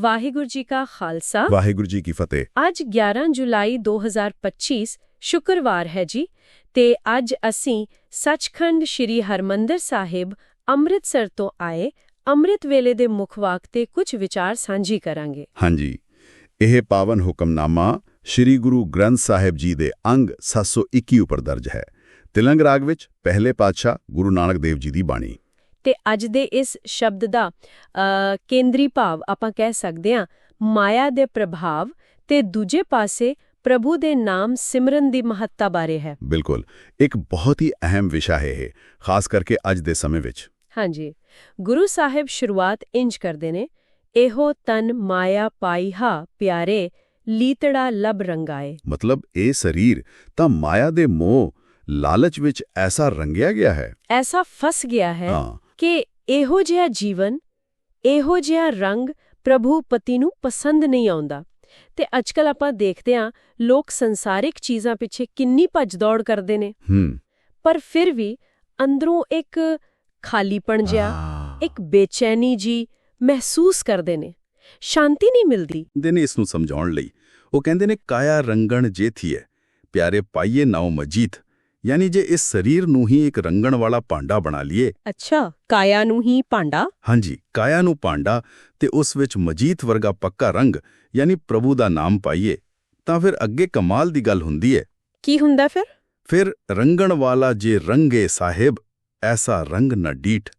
ਵਾਹਿਗੁਰੂ ਜੀ ਕਾ ਖਾਲਸਾ। ਵਾਹਿਗੁਰੂ ਜੀ ਕੀ ਫਤਿਹ। ਅੱਜ 11 ਜੁਲਾਈ 2025 ਸ਼ੁੱਕਰਵਾਰ ਹੈ ਜੀ ਤੇ ਅੱਜ ਅਸੀਂ ਸੱਚਖੰਡ ਸ੍ਰੀ ਹਰਮੰਦਰ ਸਾਹਿਬ ਅੰਮ੍ਰਿਤਸਰ ਤੋਂ ਆਏ ਅੰਮ੍ਰਿਤ ਵੇਲੇ ਦੇ ਮੁੱਖ ਵਾਕ ਤੇ ਕੁਝ ਵਿਚਾਰ ਸਾਂਝੀ ਕਰਾਂਗੇ। ਹਾਂਜੀ। ਇਹ ਪਾਵਨ ਹੁਕਮਨਾਮਾ ਸ੍ਰੀ ਗੁਰੂ ਗ੍ਰੰਥ ਸਾਹਿਬ ਜੀ ਦੇ ਅੰਗ 721 ਉੱਪਰ ਦਰਜ ਹੈ। ਤਿਲੰਗ ਰਾਗ ਵਿੱਚ ਪਹਿਲੇ ਪਾਤਸ਼ਾਹ ਗੁਰੂ ਨਾਨਕ ਦੇਵ ਜੀ ਦੀ ਬਾਣੀ। ਤੇ ਅੱਜ ਦੇ ਇਸ ਸ਼ਬਦ ਦਾ ਕੇਂਦਰੀ ਭਾਵ ਆਪਾਂ ਕਹਿ ਸਕਦੇ ਹਾਂ ਮਾਇਆ ਦੇ ਪ੍ਰਭਾਵ ਤੇ ਦੂਜੇ ਪਾਸੇ ਪ੍ਰਭੂ ਦੇ ਨਾਮ ਸਿਮਰਨ ਦੀ ਮਹੱਤਤਾ ਬਾਰੇ ਹੈ। ਬਿਲਕੁਲ। ਇੱਕ ਬਹੁਤ ਹੀ ਅਹਿਮ ਵਿਸ਼ਾ ਹੈ ਇਹ ਖਾਸ ਕਰਕੇ ਅੱਜ ਦੇ ਸਮੇਂ ਵਿੱਚ। ਹਾਂਜੀ। ਗੁਰੂ ਸਾਹਿਬ ਸ਼ੁਰੂਆਤ ਇੰਜ ਕਰਦੇ ਨੇ ਇਹੋ ਤਨ ਮਾਇਆ ਪਾਈਹਾ ਪਿਆਰੇ ਲੀਤੜਾ ਲਬ ਰੰਗਾਏ। ਮਤਲਬ ਇਹ ਸਰੀਰ ਤਾਂ ਮਾਇਆ ਦੇ ਮੋਹ ਲਾਲਚ ਵਿੱਚ ਐਸਾ ਰੰਗਿਆ ਗਿਆ ਹੈ। ਐਸਾ ਫਸ ਗਿਆ ਹੈ। ਹਾਂ। ਕਿ ਇਹੋ ਜਿਹਾ ਜੀਵਨ ਇਹੋ ਜਿਹਾ ਰੰਗ ਪ੍ਰਭੂ ਪਤੀ ਨੂੰ ਪਸੰਦ ਨਹੀਂ ਆਉਂਦਾ। ਤੇ ਅੱਜਕੱਲ ਆਪਾਂ ਦੇਖਦੇ ਹਾਂ ਲੋਕ ਸੰਸਾਰਿਕ ਚੀਜ਼ਾਂ ਪਿੱਛੇ ਕਿੰਨੀ ਭੱਜ ਦੌੜ ਕਰਦੇ ਨੇ। ਹੂੰ। ਪਰ ਫਿਰ ਵੀ ਅੰਦਰੋਂ ਇੱਕ ਖਾਲੀਪਣ ਜਿਹਾ ਹਾਂ। ਇੱਕ ਬੇਚੈਨੀ ਜੀ ਮਹਿਸੂਸ ਕਰਦੇ ਨੇ। ਸ਼ਾਂਤੀ ਨਹੀਂ ਮਿਲਦੀ। ਦੇ ਨੇ ਇਸ ਨੂੰ ਸਮਝਾਉਣ ਲਈ। ਉਹ ਕਹਿੰਦੇ ਨੇ ਕਾਇਆ ਰੰਗਣ ਜੇਥੀਏ ਪਿਆਰੇ ਪਾਈਏ ਨਾਉ ਮਜੀਤ ਯਾਨੀ ਜੇ ਇਸ ਸਰੀਰ ਨੂੰ ਹੀ ਇੱਕ ਰੰਗਣ ਵਾਲਾ ਭਾਂਡਾ ਬਣਾ ਲਈਏ। ਅੱਛਾ ਕਾਇਆ ਨੂੰ ਹੀ ਭਾਂਡਾ? ਹਾਂਜੀ ਕਾਇਆ ਨੂੰ ਭਾਂਡਾ ਤੇ ਉਸ ਵਿੱਚ ਮਜੀਤ ਵਰਗਾ ਪੱਕਾ ਰੰਗ ਯਾਨੀ ਪ੍ਰਭੂ ਦਾ ਨਾਮ ਪਾਈਏ ਤਾਂ ਫਿਰ ਅੱਗੇ ਕਮਾਲ ਦੀ ਗੱਲ ਹੁੰਦੀ ਹੈ ਕੀ ਹੁੰਦਾ ਫਿਰ? ਫਿਰ ਰੰਗਣ ਵਾਲਾ ਜੇ ਰੰਗੇ ਸਾਹਿਬ ਐਸਾ ਰੰਗ ਨਾ ਡੀਠ।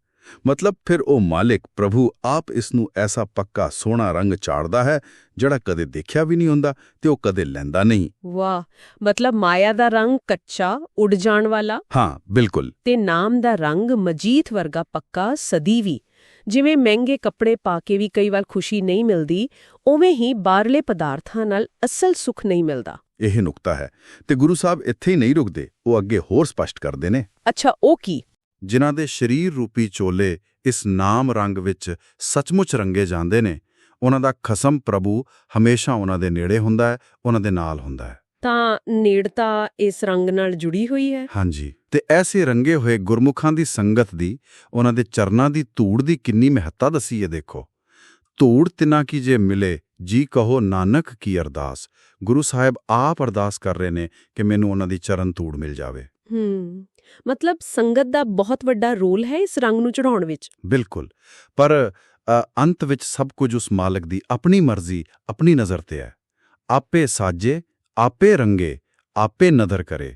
ਮਤਲਬ ਫਿਰ ਉਹ ਮਾਲਿਕ ਪ੍ਰਭੂ ਆਪ ਇਸ ਨੂੰ ਐਸਾ ਪੱਕਾ ਸੋਹਣਾ ਰੰਗ ਚਾੜਦਾ ਹੈ ਜਿਹੜਾ ਕਦੇ ਦੇਖਿਆ ਵੀ ਨਹੀਂ ਹੁੰਦਾ ਤੇ ਉਹ ਕਦੇ ਲੈਂਦਾ ਨਹੀਂ। ਵਾਹ ਮਤਲਬ ਮਾਇਆ ਦਾ ਰੰਗ ਕੱਚਾ ਉੱਡ ਜਾਣ ਵਾਲਾ? ਹਾਂ ਬਿਲਕੁਲ। ਤੇ ਨਾਮ ਦਾ ਰੰਗ ਮਜੀਤ ਵਰਗਾ ਪੱਕਾ ਸਦੀਵੀ ਜਿਵੇਂ ਮਹਿੰਗੇ ਕੱਪੜੇ ਪਾ ਕੇ ਵੀ ਕਈ ਵਾਰ ਖੁਸ਼ੀ ਨਹੀਂ ਮਿਲਦੀ ਉਵੇਂ ਹੀ ਬਾਹਰਲੇ ਪਦਾਰਥਾਂ ਨਾਲ ਅਸਲ ਸੁੱਖ ਨਹੀਂ ਮਿਲਦਾ। ਇਹ ਨੁਕਤਾ ਹੈ। ਤੇ ਗੁਰੂ ਸਾਹਿਬ ਇੱਥੇ ਹੀ ਨਹੀਂ ਰੁਕਦੇ ਉਹ ਅੱਗੇ ਹੋਰ ਸਪਸ਼ਟ ਕਰਦੇ ਨੇ। ਅੱਛਾ ਉਹ ਕੀ? ਜਿਨ੍ਹਾਂ ਦੇ ਸਰੀਰ ਰੂਪੀ ਚੋਲੇ ਇਸ ਨਾਮ ਰੰਗ ਵਿੱਚ ਸੱਚਮੁੱਚ ਰੰਗੇ ਜਾਂਦੇ ਨੇ ਉਹਨਾਂ ਦਾ ਖਸਮ ਪ੍ਰਭੂ ਹਮੇਸ਼ਾ ਉਹਨਾਂ ਦੇ ਨੇੜੇ ਹੁੰਦਾ ਹੈ ਉਹਨਾਂ ਦੇ ਨਾਲ ਹੁੰਦਾ ਹੈ। ਤਾਂ ਨੇੜਤਾ ਇਸ ਰੰਗ ਨਾਲ ਜੁੜੀ ਹੋਈ ਹੈ? ਹਾਂਜੀ ਤੇ ਐਸੇ ਰੰਗੇ ਹੋਏ ਗੁਰਮੁਖਾਂ ਦੀ ਸੰਗਤ ਦੀ ਉਹਨਾਂ ਦੇ ਚਰਨਾਂ ਦੀ ਧੂੜ ਦੀ ਕਿੰਨੀ ਮਹੱਤਤਾ ਦਸੀ ਹੈ ਦੇਖੋ। ਧੂੜ ਤਿਨਾ ਕੀ ਜੇ ਮਿਲੇ ਜੀ ਕਹੋ ਨਾਨਕ ਕੀ ਅਰਦਾਸ। ਗੁਰੂ ਸਾਹਿਬ ਆਪ ਅਰਦਾਸ ਕਰ ਰਹੇ ਨੇ ਕਿ ਮੈਨੂੰ ਉਹਨਾਂ ਦੀ ਚਰਨ ਧੂੜ ਮਿਲ ਜਾਵੇ। ਹੂੰ। ਮਤਲਬ ਸੰਗਤ ਦਾ ਬਹੁਤ ਵੱਡਾ ਰੋਲ ਹੈ ਇਸ ਰੰਗ ਨੂੰ ਚੜਾਉਣ ਵਿੱਚ? ਬਿਲਕੁਲ। ਪਰ ਅੰਤ ਵਿੱਚ ਸਭ ਕੁਝ ਉਸ ਮਾਲਕ ਦੀ ਆਪਣੀ ਮਰਜ਼ੀ ਆਪਣੀ ਨਜ਼ਰ ਤੇ ਹੈ। ਆਪੇ ਸਾਜੇ ਆਪੇ ਰੰਗੇ ਆਪੇ ਨਦਰ ਕਰੇ।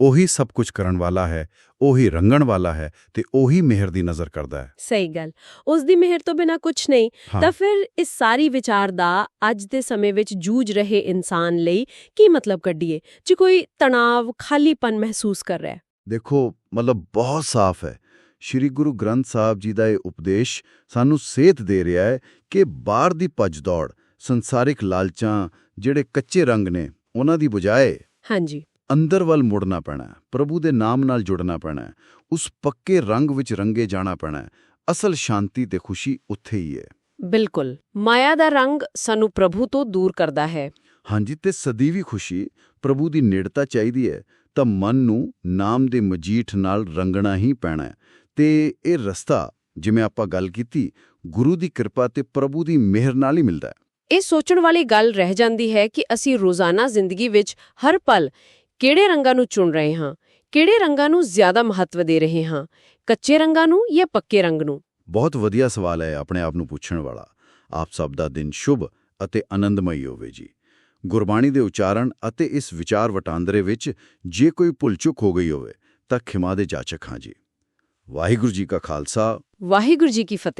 ਉਹੀ ਸਭ ਕੁਝ ਕਰਨ ਵਾਲਾ ਹੈ ਉਹੀ ਰੰਗਣ ਵਾਲਾ ਹੈ ਤੇ ਉਹੀ ਮਿਹਰ ਦੀ ਨਜ਼ਰ ਕਰਦਾ ਹੈ। ਸਹੀ ਗੱਲ। ਉਸ ਦੀ ਮਿਹਰ ਤੋਂ ਬਿਨਾ ਕੁਝ ਨਹੀਂ। ਤਾਂ ਫਿਰ ਇਸ ਸਾਰੀ ਵਿਚਾਰ ਦਾ ਅੱਜ ਦੇ ਸਮੇਂ ਵਿੱਚ ਜੂਝ ਰਹੇ ਇਨਸਾਨ ਲਈ ਕੀ ਮਤਲਬ ਕੱਢੀਏ? ਜੇ ਕੋਈ ਤਣਾਵ ਖਾਲੀਪਨ ਮਹਿਸੂਸ ਕਰ ਰਿਹਾ ਹੈ। ਦੇਖੋ ਮਤਲਬ ਬਹੁਤ ਸਾਫ਼ ਹੈ। ਸ਼੍ਰੀ ਗੁਰੂ ਗ੍ਰੰਥ ਸਾਹਿਬ ਜੀ ਦਾ ਇਹ ਉਪਦੇਸ਼ ਸਾਨੂੰ ਸੇਧ ਦੇ ਰਿਹਾ ਹੈ ਕਿ ਬਾਹਰ ਦੀ ਭੱਜ ਦੌੜ ਸੰਸਾਰਿਕ ਲਾਲਚਾਂ ਜਿਹੜੇ ਕੱਚੇ ਰੰਗ ਨੇ ਉਹਨਾਂ ਦੀ ਬਜਾਏ ਹਾਂਜੀ। ਅੰਦਰ ਵੱਲ ਮੁੜਨਾ ਪੈਣਾ ਪ੍ਰਭੂ ਦੇ ਨਾਮ ਨਾਲ ਜੁੜਨਾ ਪੈਣਾ ਉਸ ਪੱਕੇ ਰੰਗ ਵਿੱਚ ਰੰਗੇ ਜਾਣਾ ਪੈਣਾ। ਅਸਲ ਸ਼ਾਂਤੀ ਤੇ ਖੁਸ਼ੀ ਉੱਥੇ ਹੀ ਹੈ। ਬਿਲਕੁਲ। ਮਾਇਆ ਦਾ ਰੰਗ ਸਾਨੂੰ ਪ੍ਰਭੂ ਤੋਂ ਦੂਰ ਕਰਦਾ ਹੈ। ਹਾਂਜੀ ਤੇ ਸਦੀਵੀ ਖੁਸ਼ੀ ਪ੍ਰਭੂ ਦੀ ਨੇੜਤਾ ਚਾਹੀਦੀ ਹੈ ਤਾਂ ਮਨ ਨੂੰ ਨਾਮ ਦੇ ਮਜੀਠ ਨਾਲ ਰੰਗਣਾ ਹੀ ਪੈਣਾ ਹੈ। ਤੇ ਇਹ ਰਸਤਾ ਜਿਵੇਂ ਆਪਾਂ ਗੱਲ ਕੀਤੀ ਗੁਰੂ ਦੀ ਕਿਰਪਾ ਤੇ ਪ੍ਰਭੂ ਦੀ ਮਿਹਰ ਨਾਲ ਹੀ ਮਿਲਦਾ ਹੈ। ਇਹ ਸੋਚਣ ਵਾਲੀ ਗੱਲ ਰਹਿ ਜਾਂਦੀ ਹੈ ਕਿ ਅਸੀਂ ਰੋਜ਼ਾਨਾ ਜ਼ਿੰਦਗੀ ਵਿੱਚ ਹਰ ਪਲ ਕਿਹੜੇ ਰੰਗਾਂ ਨੂੰ ਚੁਣ ਰਹੇ ਹਾਂ ਕਿਹੜੇ ਰੰਗਾਂ ਨੂੰ ਜ਼ਿਆਦਾ ਮਹੱਤਵ ਦੇ ਰਹੇ ਹਾਂ ਕੱਚੇ ਰੰਗਾਂ ਨੂੰ ਜਾਂ ਪੱਕੇ ਰੰਗ ਨੂੰ? ਬਹੁਤ ਵਧੀਆ ਸਵਾਲ ਹੈ ਆਪਣੇ ਆਪ ਨੂੰ ਪੁੱਛਣ ਵਾਲਾ। ਆਪ ਸਭ ਦਾ ਦਿਨ ਸ਼ੁਭ ਅਤੇ ਆਨੰਦਮਈ ਹੋਵੇ ਜੀ। ਗੁਰਬਾਣੀ ਦੇ ਉਚਾਰਨ ਅਤੇ ਇਸ ਵਿਚਾਰ ਵਟਾਂਦਰੇ ਵਿੱਚ ਜੇ ਕੋਈ ਭੁੱਲ ਚੁੱਕ ਹੋ ਗਈ ਹੋਵੇ ਤਾਂ ਖਿਮਾ ਦੇ ਜਾਚਕ ਹਾਂ ਜੀ। ਵਾਹਿਗੁਰੂ ਜੀ ਕਾ ਖਾਲਸਾ। ਵਾਹਿਗੁਰੂ ਜੀ ਕੀ ਫਤਿਹ।